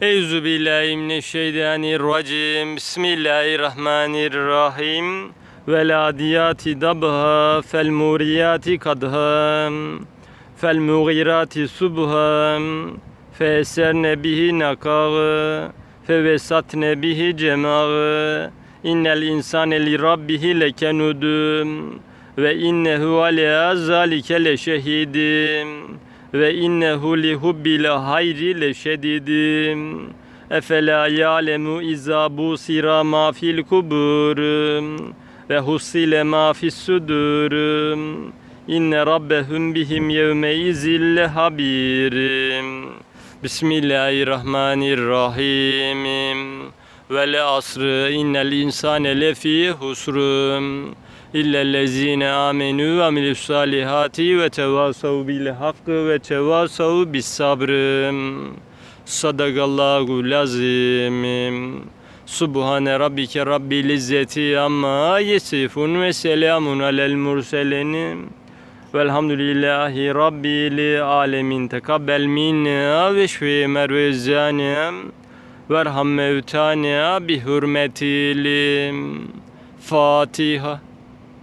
Euzu billahi mineşşeytanirracim. Bismillahirrahmanirrahim. Vel adiyati dabha fel muriyati kadha fel mughirati subha feserne bihi nakağı fevesatne bihi cemağı innel insane li rabbihi lekenudum ve innehu ala zalike leşehidim ve innehu li hubbil hayri leşedidim efela ya'lemu iza busira ma fil kubur. Ve husile ma fis sudur. İnne rabbehum bihim yevme izil habirim Bismillahirrahmanirrahim Vel asr innel insane lefi husrum illellezine amenu ve amilus salihati ve tevasav bil hakkı ve tevasav bis sabrım Sadakallahu lazim Subhane rabbike rabbil izzeti amma yesifun ve selamun alel murselin Velhamdülillahi Rabbil alemin. Tekabbel minna ve şfi mervezana. Verham mevtana bi hürmetil Fatiha.